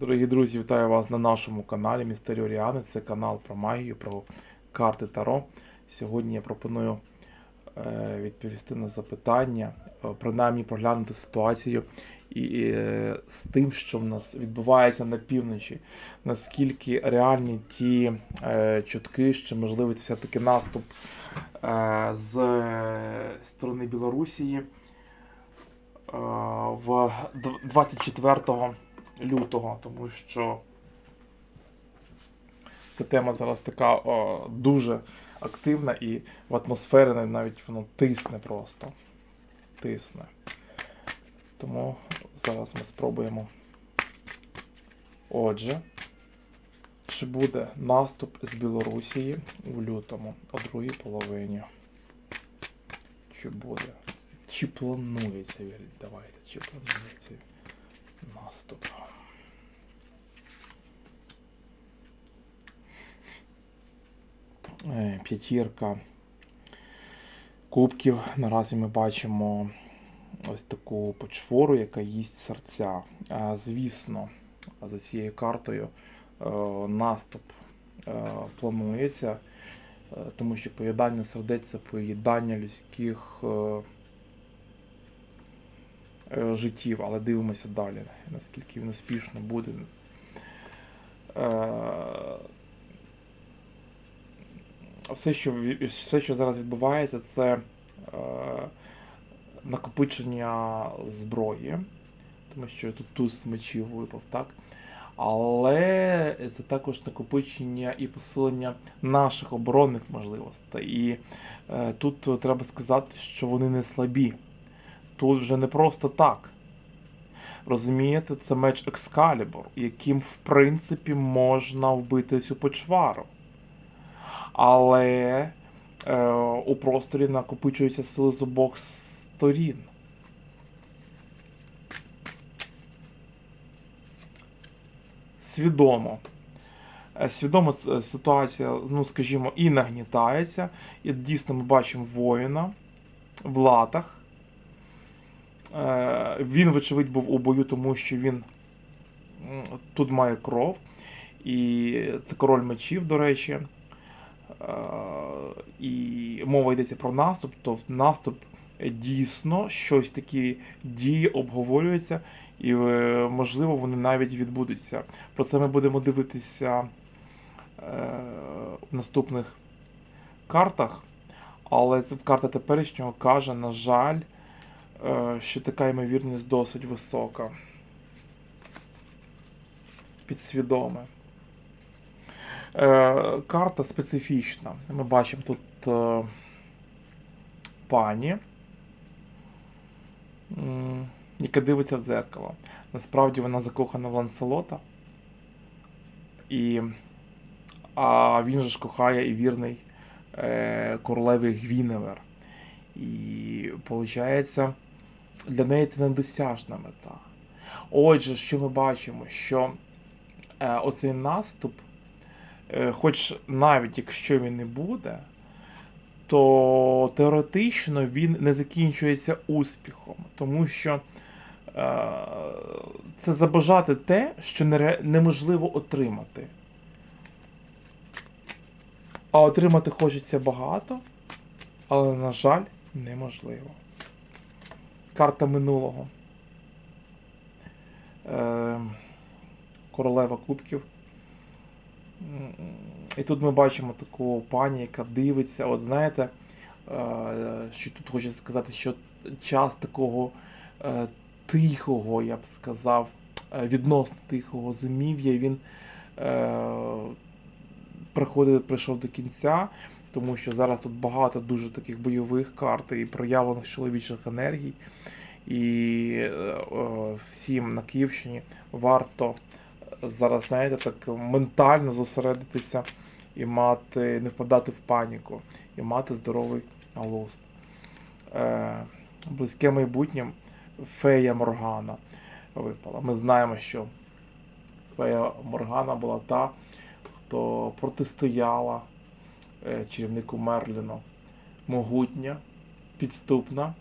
Дорогі друзі, вітаю вас на нашому каналі Містеріо Оріани. Це канал про магію, про карти Таро. Сьогодні я пропоную е, відповісти на запитання, е, принаймні проглянути ситуацію і, е, з тим, що в нас відбувається на півночі. Наскільки реальні ті е, чутки, що можливий все-таки наступ е, з сторони Білорусії е, в дв- 24 лютого, тому що ця тема зараз така о, дуже активна і в атмосфері навіть воно тисне просто. Тисне. Тому зараз ми спробуємо. Отже, чи буде наступ з Білорусії у лютому, о другій половині? Чи буде? Чи планується, давайте, чи планується наступ? Е, П'ятірка кубків. Наразі ми бачимо ось таку почвору, яка їсть серця. Звісно, за цією картою е, наступ е, планується, е, тому що поїдання сердець це поїдання людських е, е, життів, але дивимося далі, наскільки він успішно буде. Е, все, що, все, що зараз відбувається, це е, накопичення зброї, тому що тут туз мечів випав, так? Але це також накопичення і посилення наших оборонних можливостей. І е, тут треба сказати, що вони не слабі. Тут вже не просто так. Розумієте, це меч Екскалібур, яким, в принципі, можна вбити цю почвару. Але е, у просторі накопичуються сили з обох сторін. Свідомо. Е, Свідомо ситуація, ну скажімо, і нагнітається. І дійсно ми бачимо воїна в латах. Е, Він, вочевидь, був у бою, тому що він тут має кров. І це король мечів, до речі. Е, І мова йдеться про наступ, то наступ дійсно щось такі дії обговорюються, і е, можливо вони навіть відбудуться. Про це ми будемо дивитися в наступних картах. Але карта теперішнього каже, на жаль, що така ймовірність досить висока. Підсвідоме. Е, карта специфічна. Ми бачимо тут е, пані, яка дивиться в дзеркало. Насправді вона закохана в Ланселота. І, а він же ж кохає і вірний е, королеві Гвіневер. І виходить, для неї це недосяжна мета. Отже, що ми бачимо? Що е, оцей наступ е, хоч навіть якщо він не буде, то теоретично він не закінчується успіхом, тому що е, це забажати те, що неможливо отримати. А отримати хочеться багато, але, на жаль, неможливо. Карта минулого. Е, королева кубків. І тут ми бачимо таку пані, яка дивиться. От знаєте, е, що тут хочеться сказати, що час такого е, тихого, я б сказав, відносно тихого зимів'я, він приходить, прийшов до кінця, тому що зараз тут багато дуже таких бойових карт і проявлених чоловічих енергій. І е, е, всім на Київщині варто зараз, знаєте, так ментально зосередитися і мати, не впадати в паніку, і мати здоровий глузд. Е, близьке майбутнє фея Моргана випала. Ми знаємо, що фея Моргана була та, хто протистояла е, чарівнику Мерліну. Могутня, підступна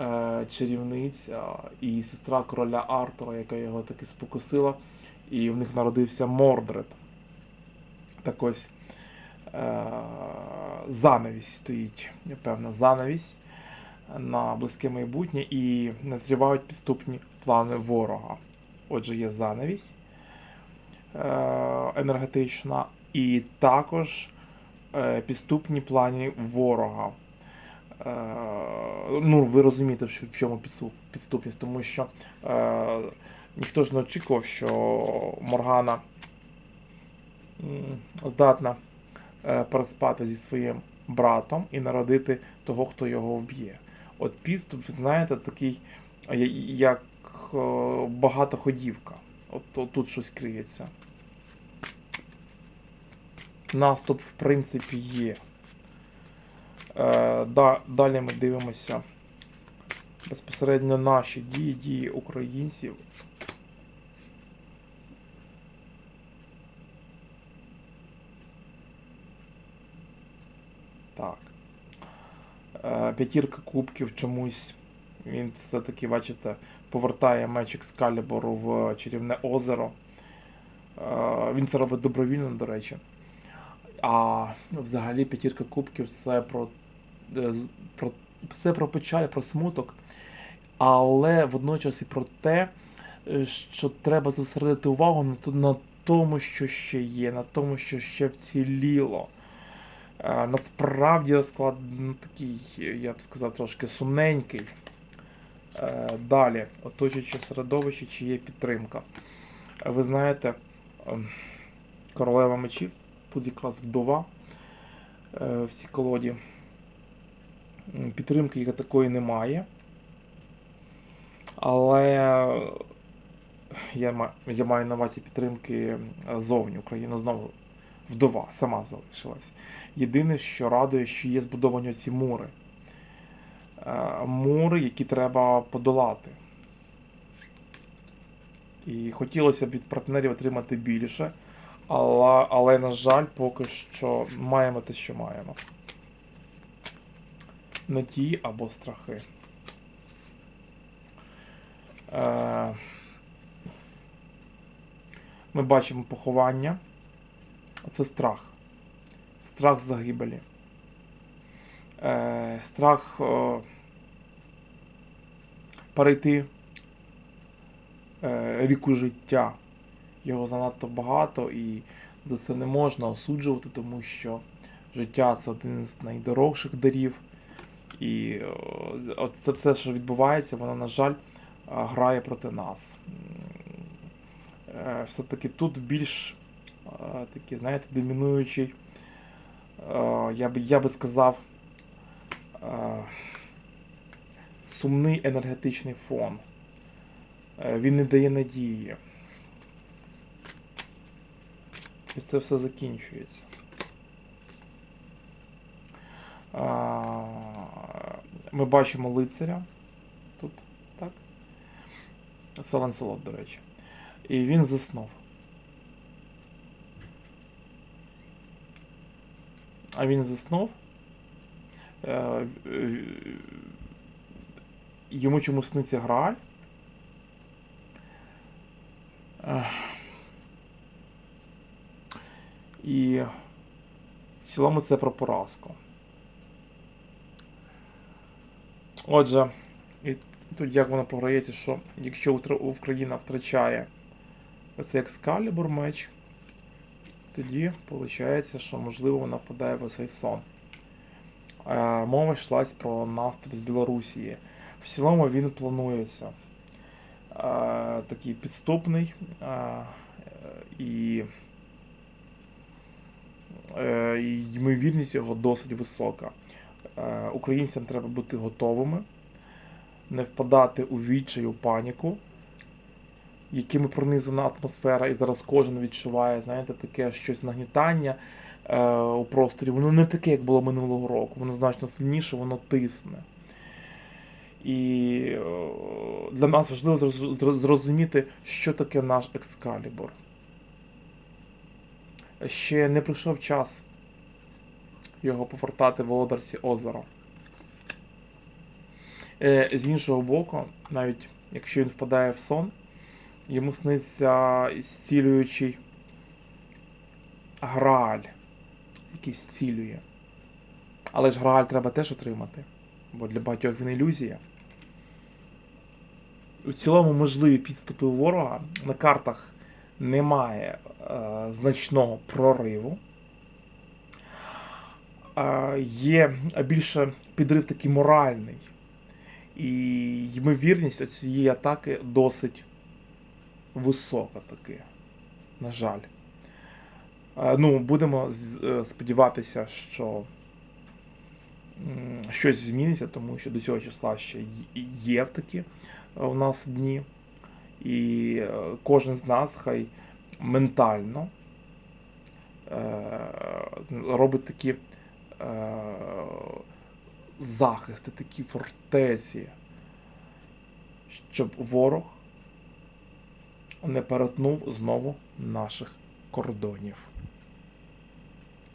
е, чарівниця і сестра короля Артура, яка його таки спокусила і в них народився Мордред. Так ось е- занавість стоїть, певна занавість на близьке майбутнє і назрівають підступні плани ворога. Отже, є занавість е- енергетична, і також е- підступні плани ворога. Е, ну, ви розумієте, в чому підступність, тому що е, ніхто ж не очікував, що Моргана здатна е, переспати зі своїм братом і народити того, хто його вб'є. От підступ, знаєте, такий, е, як е, багатоходівка. От, от тут щось криється. Наступ, в принципі, є. Е, да, далі ми дивимося безпосередньо наші дії, дії українців. Так. Е, П'ятірка кубків чомусь. Він все-таки, бачите, повертає меч Екскалібуру в чарівне озеро. Е, Він це робить добровільно, до речі. А ну, взагалі п'ятірка кубків це про, е, про все про печаль, про смуток, але водночас і про те, е, що треба зосередити увагу на, на тому, що ще є, на тому, що ще вціліло. Е, Насправді розклад ну, такий, я б сказав, трошки сумненький. Далі, оточуюче середовище, чи є підтримка. Ви знаєте, ем, королева мечів, тут якраз вдова е, в цій колоді. Підтримки як такої немає. Але я, ма- я маю на увазі підтримки зовні. Україна знову вдова, сама залишилась. Єдине, що радує, що є збудовані ці мури. Е, Мури, які треба подолати. І хотілося б від партнерів отримати більше, але, але на жаль, поки що маємо те, що маємо. Надії або страхи. Е, Ми бачимо поховання. Це страх. Страх загибелі. Е, Страх перейти е, ріку життя. Його занадто багато і за це не можна осуджувати, тому що життя це один з найдорожчих дарів. І е, от це все, що відбувається, воно, на жаль, е, грає проти нас. Е, Все-таки тут більш такий, знаєте, домінуючий, я би, я би сказав, сумний енергетичний фон. Він не дає надії. І це все закінчується. Ми бачимо лицаря тут, так? Це до речі. І він заснув. А він заснув. Е, Йому чомусь сниться Грааль. І в цілому це про поразку. Отже, і тут як воно програється, що якщо Україна втрачає оцей екскалібур меч, тоді виходить, що можливо вона впадає в оцей сон. Е, мова йшлась про наступ з Білорусії. В цілому він планується. Е, такий підступний е, і ймовірність його досить висока. Е, Українцям треба бути готовими, не впадати у відчай, у паніку, якими пронизана атмосфера, і зараз кожен відчуває, знаєте, таке щось нагнітання е, у просторі. Воно не таке, як було минулого року, воно значно сильніше, воно тисне. І е, для нас важливо зроз- зроз- зрозуміти, що таке наш екскалібур. Ще не прийшов час його повертати володарці озера. Е, З іншого боку, навіть якщо він впадає в сон, йому сниться зцілюючий грааль, який зцілює. Але ж грааль треба теж отримати, бо для багатьох він ілюзія. У цілому можливі підступи ворога. На картах немає е, значного прориву. Е, є більше підрив такий моральний. І ймовірність цієї атаки досить висока таки. На жаль. Е, Ну, будемо е, сподіватися, що щось зміниться, тому що до цього числа ще є такі е, у нас дні. І е, кожен з нас хай ментально е, робить такі е, захисти, такі фортеці, щоб ворог не перетнув знову наших кордонів.